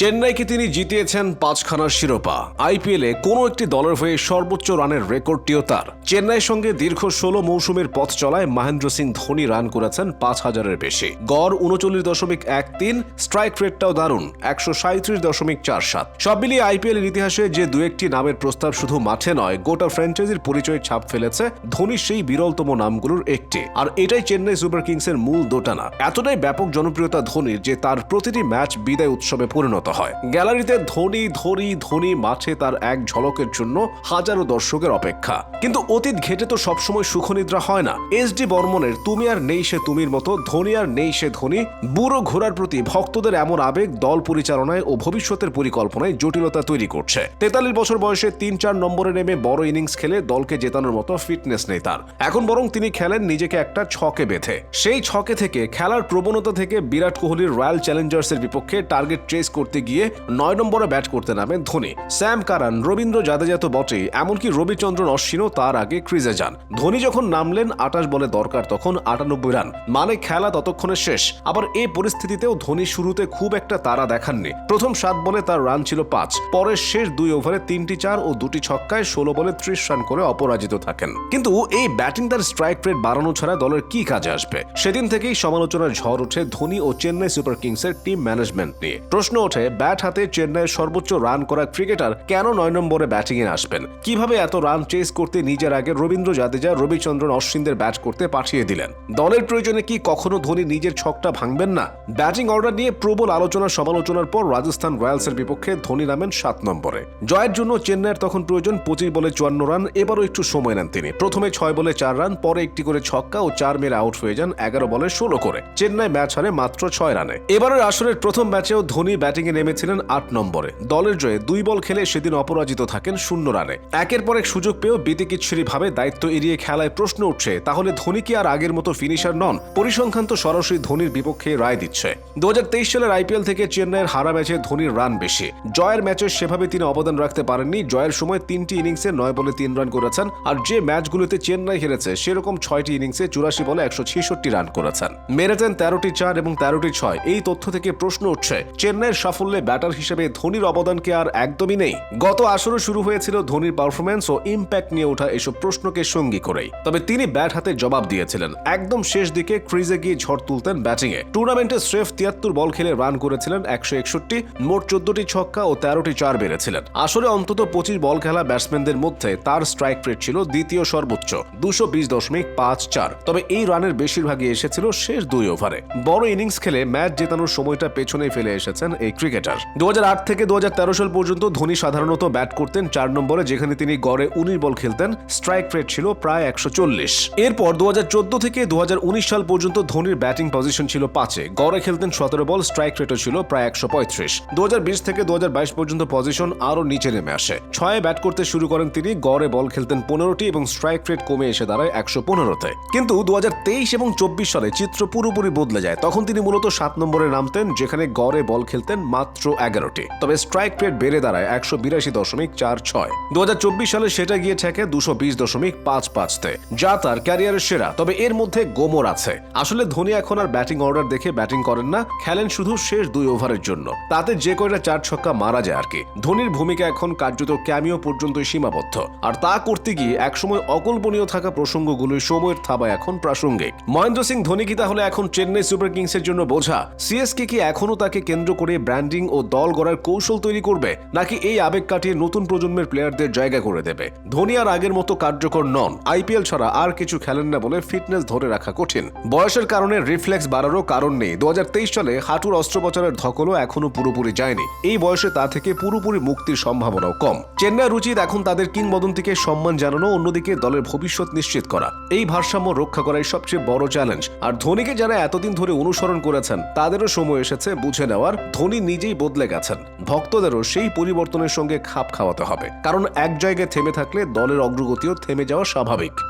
চেন্নাইকে তিনি জিতিয়েছেন পাঁচখানার শিরোপা। আইপিএলে কোনো একটি দলের হয়ে সর্বোচ্চ রানের রেকর্ডটিও তার। চেন্নাইয়ের সঙ্গে দীর্ঘ ষোলো মৌসুমের পথ চলায় মহেন্দ্র সিং ধোনি রান করেছেন পাঁচ হাজারের বেশি। গড় উনচল্লিশ দশমিক এক তিন, স্ট্রাইক রেটটাও দারুণ, একশো সাঁত্রিশ দশমিক চার সাত। সব মিলিয়ে আইপিএলের ইতিহাসে যে দু একটি নামের প্রস্তাব শুধু মাঠে নয়, গোটা ফ্র্যাঞ্চাইজির পরিচয় ছাপ ফেলেছে ধোনির সেই বিরলতম নামগুলোর একটি। আর এটাই চেন্নাই সুপার কিংসের মূল দোটানা। এতটাই ব্যাপক জনপ্রিয়তা ধোনির যে তার প্রতিটি ম্যাচ বিদায় উৎসবে পরিণত হয়। গ্যালারিতে ধোনি ধোনি ধোনি মাঠে তার এক ঝলকের জন্য হাজারো দর্শকের অপেক্ষা। কিন্তু অতীত ঘেটে তো সবসময় সুখনিদ্রা হয় না। এস ডি বর্মনের তুমি আর নেই সে তুমির মতো, ধোনি আর নেই সে ধোনি, বুড়ো ঘোড়ার প্রতি ভক্তদের এমন আবেগ দল পরিচালনায় ও ভবিষ্যতের পরিকল্পনায় জটিলতা তৈরি করছে। তেতাল্লিশ বছর বয়সে তিন চার নম্বরে নেমে বড় ইনিংস খেলে দলকে জেতানোর মতো ফিটনেস নেই তার। এখন বরং তিনি খেলেন নিজেকে একটা ছকে বেঁধে। সেই ছকে থেকে খেলার প্রবণতা থেকে বিরাট কোহলির রয়্যাল চ্যালেঞ্জার্সের বিপক্ষে টার্গেট চেস করতে গিয়ে নয় নম্বরে ব্যাট করতে নামেন ধোনি। স্যাম কারান, রবীন্দ্র জাদেজা তো বটেই, এমনকি রবিচন্দ্রন অশ্বিনও তার আগে ক্রিজে যান। ধোনি যখন নামলেন, আটাশ বলে দরকার তখন আটানব্বই রান। মানে খেলা ততক্ষণে শেষ। আবার এই পরিস্থিতিতেও ধোনি শুরুতে খুব একটা তারা দেখাননি। প্রথম সাত বলে তার রান ছিল পাঁচ। পরের শেষ দুই ওভারে তিনটি চার ও দুটি ছক্কায় ষোলো বলে ত্রিশ রান করে অপরাজিত থাকেন। কিন্তু এই ব্যাটিং তার স্ট্রাইক রেট বাড়ানো ছাড়া দলের কি কাজে আসবে? সেদিন থেকেই সমালোচনার ঝড় ওঠে ধোনি ও চেন্নাই সুপার কিংসের টিম ম্যানেজমেন্ট নিয়ে। প্রশ্ন ওঠে ব্যাট হাতে চেন্নাইয়ের সর্বোচ্চ রান করা ক্রিকেটার কেন নয় নম্বরে ব্যাটিংয়ে আসবেন? কীভাবে এত রান চেস করতে নিজের আগে রবীন্দ্র জাদেজা, রবিচন্দ্রন অশ্বিনদের ব্যাট করতে পাঠিয়ে দিলেন? দলের প্রয়োজনে কি কখনো ধোনি নিজের ছকটা ভাঙবেন না? ব্যাটিং অর্ডার নিয়ে প্রবল আলোচনা সমালোচনার পর রাজস্থান রয়্যালসের বিপক্ষে ধোনি নামেন সাত নম্বরে। জয়ের জন্য চেন্নাইয়ের তখন প্রয়োজন পঁচিশ বলে চুয়ান্ন রান, এবারও একটু সময় নেন তিনি। প্রথমে ছয় বলে চার রান, পরে একটি করে ছক্কা ও চার মেরে আউট হয়ে যান এগারো বলে ষোলো করে। চেন্নাই ম্যাচ হারে মাত্র ছয় রানে। এবারের আসরের প্রথম ম্যাচেও ধোনি ব্যাটিংয়ে নেমেছিলেন আট নম্বরে। দলের জয়ে দুই বল খেলে সেদিন অপরাজিত থাকেন শূন্য রানে। একের পর এক সুযোগ পেয়েও বিতিকিচ্ছিরি ভাবে দায়িত্ব এড়িয়ে খেলায় প্রশ্ন উঠছে, তাহলে ধোনি কি আর আগের মতো ফিনিশার নন? পরিসংখ্যান তো সরাসরি ধোনির বিপক্ষে রায় দিচ্ছে। দু হাজার তেইশ সালের আইপিএল থেকে চেন্নাইয়ের হারা ম্যাচে ধোনির রান বেশি। জয়ের ম্যাচে সেভাবে তিনি অবদান রাখতে পারেননি। জয়ের সময় তিনটি ইনিংসে নয় বলে তিন রান করেছেন আর যে ম্যাচগুলোতে চেন্নাই হেরেছে, সেরকম ছয়টি ইনিংসে চুরাশি বলে একশো ছেষট্টি রান করেছেন। মেরেছেন তেরোটি চার এবং তেরোটি ছয়। এই তথ্য থেকে প্রশ্ন উঠছে, চেন্নাইয়ের সাফল্যে ব্যাটার হিসেবে ধোনির অবদানকে আর একদমই নেই। গত আসরও শুরু হয়েছিল ধোনির পারফরমেন্স ও ইম্প্যাক্ট নিয়ে ওঠা এসব প্রশ্নকে সঙ্গী করেই। তবে তিনি ব্যাট হাতে জবাব দিয়েছিলেন। একদম শেষ দিকে ক্রিজে গিয়ে ঝড় তুলতেন ব্যাটিংয়ে। টুর্নামেন্টে স্রেফ তিয়াত্তর বল খেলে রান করেছিলেন একশো একষট্টি, মোট চোদ্দটি ছক্কা ও তেরোটি চার বেড়েছিলেন আসলে অন্তত পঁচিশ বল খেলা ব্যাটসম্যানদের মধ্যে তার স্ট্রাইক রেট ছিল দ্বিতীয় সর্বোচ্চ, দুশো বিশ দশমিক পাঁচ চার। তবে এই রানের বেশিরভাগই এসেছিল শেষ দুই ওভারে। বড় ইনিংস খেলে ম্যাচ জেতানোর সময়টা পেছনে ফেলে এসেছেন এই ক্রিকেটার দুহাজার আট থেকে দুহাজার তেরো সাল পর্যন্ত ধোনি সাধারণত ব্যাট করতেন চার নম্বরে, যেখানে তিনি গড়ে উনিশ বল খেলতেন। স্ট্রাইক রেট ছিল প্রায় একশো চল্লিশ। এরপর দু হাজার চোদ্দ থেকে দু হাজার উনিশ সাল পর্যন্ত ধোনির ব্যাটিং পজিশন ছিল পাঁচে। গড়ে খেলতেন সতেরো বল স্ট্রাইক রেটও ছিল প্রায় একশো পঁয়ত্রিশ। দু থেকে দু হাজার বাইশ পর্যন্ত পজিশন আরও নিচে নেমে আসে। ছয়ে ব্যাট করতে শুরু করেন তিনি, গড়ে বল খেলতেন পনেরোটি এবং স্ট্রাইক রেট কমে এসে দাঁড়ায় একশো পনেরোতে। কিন্তু দু এবং চব্বিশ সালে চিত্র পুরোপুরি বদলে যায়। তখন তিনি মূলত সাত নম্বরে নামতেন, যেখানে গড়ে বল খেলতেন মাত্র এগারোটি। তবে স্ট্রাইক রেট বেড়ে দাঁড়ায় একশো বিরাশি দশমিক চার ছয়। দু সালে সেটা গিয়ে ঠেকে দুশো বিশ দশমিক পাঁচ পাঁচতে। যা তার ক্যারিয়ারের সেরা, তবে এর মধ্যে গোমর আছে। আসলে ধোনি এখন আর ব্যাটিং অর্ডার দেখে ব্যাটিং করেন না, খেলেন শুধু শেষ দুই ওভারের জন্য। তাতে যে কয়টা চার ছক্কা মারা যায় আর কি। ধোনির ভূমিকা এখন কার্যত ক্যামিও পর্যন্তই সীমাবদ্ধ। আর তা করতে গিয়ে একসময় অকল্পনীয় থাকা প্রসঙ্গগুলোই সময়ের থাবায় এখন প্রাসঙ্গিক। মহেন্দ্র সিং ধোনি কি তাহলে এখন চেন্নাই সুপার কিংসের জন্য বোঝা? সিএসকে কি এখনও তাকে কেন্দ্র করে ব্র্যান্ডিং ও দল গড়ার কৌশল তৈরি করবে? নাকি এই আবেগ কাটিয়ে নতুন প্রজন্মের প্লেয়ারদের জায়গা করে দেবে? ধোনি আর আগের মতো কার্যকর নন। আইপিএল ছাড়া আর কিছু খেলেন না বলে ফিটনেস ধরে রাখা কঠিন। বয়সের কারণে রিফ্লেক্স বাড়ারও কারণ নেই। দু হাজার তেইশ সালে হাঁটুর অস্ত্রোপচারের ধকলও এখনও পুরোপুরি যায়নি। এই বয়সে তা থেকে পুরোপুরি মুক্তির সম্ভাবনাও কম। চেন্নাইয়ের উচিত এখন তাদের কিংবদন্তিকে সম্মান জানানো, অন্যদিকে দলের ভবিষ্যৎ নিশ্চিত করা। এই ভারসাম্য রক্ষা করাই সবচেয়ে বড় চ্যালেঞ্জ আর ধোনিকে যারা এতদিন ধরে অনুসরণ করেছেন, তাদেরও সময় এসেছে বুঝে নেওয়ার। ধোনি নিজেই বদলে গেছেন। ভক্তদেরও সেই পরিবর্তনের সঙ্গে খাপ খাওয়াতে হবে। কারণ এক জায়গায় থেমে থাকলে দলের অগ্রগতিও থেমে যাওয়া স্বাভাবিক।